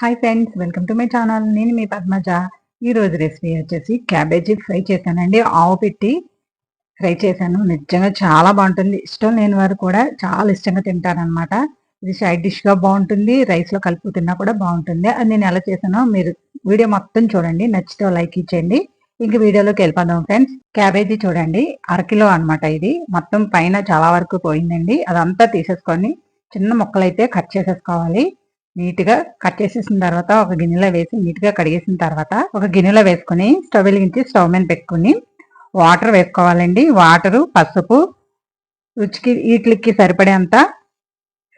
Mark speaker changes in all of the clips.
Speaker 1: Hi friends welcome to my channel నేను మీ పద్మజ. ఈరోజు రెసిపీ వచ్చేసి క్యాబేజీ ఫ్రై చేశానండి. ఆవు పెట్టి ఫ్రై చేశాను. నిజంగా చాలా బాగుంటుంది. ఇష్టం లేని వారు కూడా చాలా ఇష్టంగా తింటారనమాట ఇది సైడ్ డిష్గా బాగుంటుంది. రైస్లో కలుపు తిన్నా కూడా బాగుంటుంది. అది నేను ఎలా చేశానో మీరు వీడియో మొత్తం చూడండి. నచ్చితే లైక్ ఇచ్చేయండి. ఇంక వీడియోలోకి వెళ్ళిపోదాం ఫ్రెండ్స్ క్యాబేజీ చూడండి. అరకిలో అనమాట ఇది. మొత్తం పైన చాలా వరకు పోయిందండి. అదంతా తీసేసుకొని చిన్న ముక్కలైతే కట్ చేసేసుకోవాలి. నీట్గా కట్ చేసేసిన తర్వాత ఒక గిన్నెలో వేసి నీట్గా కడిగేసిన తర్వాత ఒక గిన్నెలో వేసుకుని స్టవ్ వెలిగించి స్టవ్ మీద పెట్టుకుని వాటర్ వేసుకోవాలండి. వాటరు పసుపు రుచికి వీటికి సరిపడేంత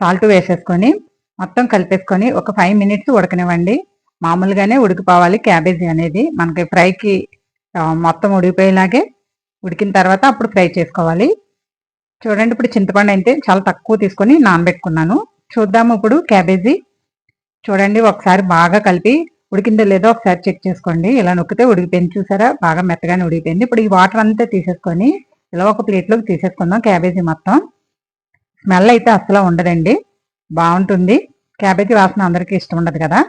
Speaker 1: సాల్ట్ వేసేసుకొని మొత్తం కలిపేసుకొని ఒక ఫైవ్ మినిట్స్ ఉడకనివ్వండి. మామూలుగానే ఉడికిపోవాలి క్యాబేజీ అనేది. మనకి ఫ్రైకి మొత్తం ఉడికిపోయేలాగే ఉడికిన తర్వాత అప్పుడు ఫ్రై చేసుకోవాలి. చూడండి ఇప్పుడు చింతపండు అయితే చాలా తక్కువ తీసుకొని నానబెట్టుకున్నాను. చూద్దాము ఇప్పుడు క్యాబేజీ చూడండి ఒకసారి బాగా కలిపి ఉడికిందో లేదో ఒకసారి చెక్ చేసుకోండి. ఇలా నొక్కితే ఉడికిపోయింది చూసారా? బాగా మెత్తగానే ఉడికిపోయింది. ఇప్పుడు ఈ వాటర్ అంతా తీసేసుకొని ఇలా ఒక ప్లేట్లోకి తీసేసుకుందాం క్యాబేజీ మొత్తం. స్మెల్ అయితే అసలు ఉండదండి. బాగుంటుంది. క్యాబేజీ వాసన అందరికీ ఇష్టం ఉండదు కదా?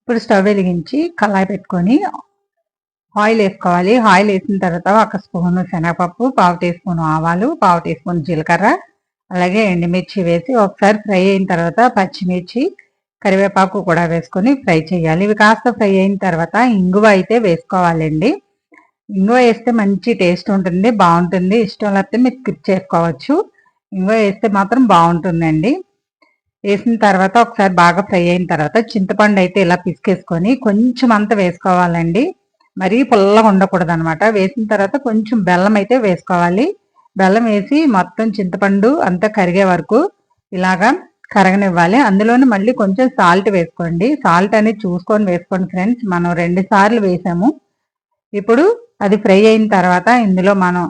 Speaker 1: ఇప్పుడు స్టవ్ వెలిగించి కళాయి పెట్టుకొని ఆయిల్ వేసుకోవాలి. ఆయిల్ వేసిన తర్వాత ఒక స్పూన్ శనగపప్పు పావు టీ స్పూన్ ఆవాలు పావు టీ స్పూన్ జీలకర్ర అలాగే ఎండుమిర్చి వేసి ఒకసారి ఫ్రై అయిన తర్వాత పచ్చిమిర్చి కరివేపాకు కూడా వేసుకొని ఫ్రై చేయాలి. ఇవి కాస్త ఫ్రై అయిన తర్వాత ఇంగువ అయితే వేసుకోవాలండి. ఇంగువ వేస్తే మంచి టేస్ట్ ఉంటుంది బాగుంటుంది. ఇష్టం లేకపోతే మీరు స్కిప్ చేసుకోవచ్చు. ఇంగువ వేస్తే మాత్రం బాగుంటుందండి. వేసిన తర్వాత ఒకసారి బాగా ఫ్రై అయిన తర్వాత చింతపండు అయితే ఇలా పిసికేసుకొని కొంచెం అంత వేసుకోవాలండి. మరీ పుల్లగా ఉండకూడదు అనమాట వేసిన తర్వాత కొంచెం బెల్లం అయితే వేసుకోవాలి. బెల్లం వేసి మొత్తం చింతపండు అంతా కరిగే వరకు ఇలాగా కరగనివ్వాలి. అందులోనే మళ్ళీ కొంచెం సాల్ట్ వేసుకోండి. సాల్ట్ అనేది చూసుకొని వేసుకోండి ఫ్రెండ్స్ మనం రెండు సార్లు వేసాము. ఇప్పుడు అది ఫ్రై అయిన తర్వాత ఇందులో మనం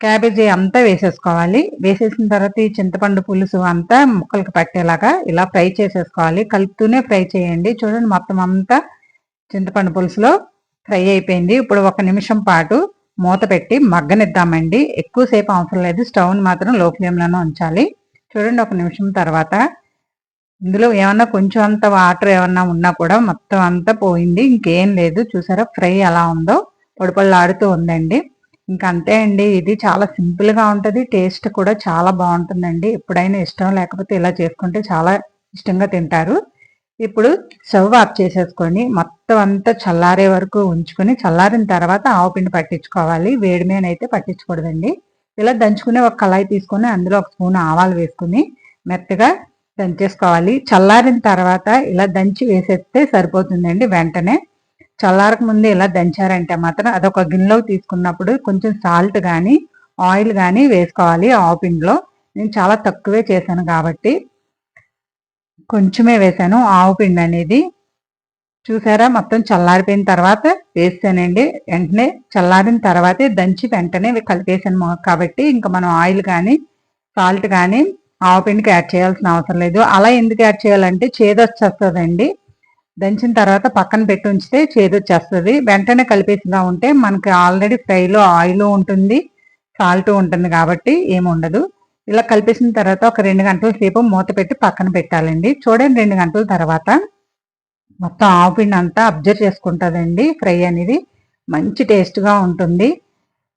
Speaker 1: క్యాబేజీ అంతా వేసేసుకోవాలి. వేసేసిన తర్వాత ఈ చింతపండు పులుసు అంతా ముక్కలకు పట్టేలాగా ఇలా ఫ్రై చేసేసుకోవాలి. కలుపుతూనే ఫ్రై చేయండి. చూడండి మొత్తం అంతా చింతపండు పులుసులో ఫ్రై అయిపోయింది. ఇప్పుడు ఒక నిమిషం పాటు మూత పెట్టి మగ్గనిద్దామండి. ఎక్కువసేపు అవసరం లేదు. స్టవ్ని మాత్రం లో ఫ్లేమ్లోనే ఉంచాలి. చూడండి ఒక నిమిషం తర్వాత ఇందులో ఏమన్నా కొంచెం అంత వాటర్ ఏమన్నా ఉన్నా కూడా మొత్తం అంతా పోయింది. ఇంకేం లేదు. చూసారా? ఫ్రై ఎలా ఉందో పొడిపళ్ళాడుతూ ఉందండి. ఇంకా అంతే అండి. ఇది చాలా సింపుల్గా ఉంటుంది. టేస్ట్ కూడా చాలా బాగుంటుందండి. ఎప్పుడైనా ఇష్టం లేకపోతే ఇలా చేసుకుంటే చాలా ఇష్టంగా తింటారు. ఇప్పుడు స్టవ్ ఆఫ్ చేసేసుకొని మొత్తం అంతా చల్లారే వరకు ఉంచుకొని చల్లారిన తర్వాత ఆవు పిండి పట్టించుకోవాలి. వేడి మీద అయితే పట్టించకూడదండి. ఇలా దంచుకునే ఒక కళాయి తీసుకొని అందులో ఒక స్పూన్ ఆవాలు వేసుకుని మెత్తగా దంచేసుకోవాలి. చల్లారిన తర్వాత ఇలా దంచి వేసేస్తే సరిపోతుందండి వెంటనే. చల్లారక ముందు ఇలా దంచారంటే మాత్రం అదొక గిన్నెలోకి తీసుకున్నప్పుడు కొంచెం సాల్ట్ కానీ ఆయిల్ కానీ వేసుకోవాలి ఆవు పిండిలో నేను చాలా తక్కువే చేశాను కాబట్టి కొంచెమే వేసాను ఆవు పిండి అనేది. చూసారా? మొత్తం చల్లారిపోయిన తర్వాత వేస్తానండి. వెంటనే చల్లారిన తర్వాతే దంచి వెంటనే కలిపేసాను కాబట్టి ఇంకా మనం ఆయిల్ కానీ సాల్ట్ కానీ ఆవపిండికి యాడ్ చేయాల్సిన అవసరం లేదు. అలా ఎందుకు యాడ్ చేయాలంటే చేదొచ్చేస్తుందండి. దంచిన తర్వాత పక్కన పెట్టి ఉంచితే చేదొచ్చేస్తుంది. వెంటనే కలిపేసిలా ఉంటే మనకి ఆల్రెడీ ఫ్రైలో ఆయిల్ ఉంటుంది సాల్ట్ ఉంటుంది కాబట్టి ఏముండదు ఇలా కలిపేసిన తర్వాత ఒక రెండు గంటల సేపు మూత పెట్టి పక్కన పెట్టాలండి. చూడండి రెండు గంటల తర్వాత మొత్తం ఆవపిండి అంతా అబ్జర్వ్ చేసుకుంటుందండి ఫ్రై అనేది. మంచి టేస్ట్గా ఉంటుంది.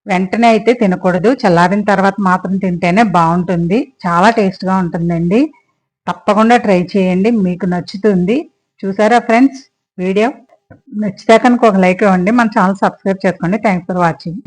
Speaker 1: వెంటనే అయితే తినకూడదు. చల్లారిన తర్వాత మాత్రం తింటేనే బాగుంటుంది. చాలా టేస్ట్గా ఉంటుందండి. తప్పకుండా ట్రై చేయండి. మీకు నచ్చుతుంది. చూసారా ఫ్రెండ్స్ వీడియో? నచ్చితే కనుక ఒక లైక్ ఇవ్వండి. మన ఛానల్ సబ్స్క్రైబ్ చేసుకోండి. Thanks for watching.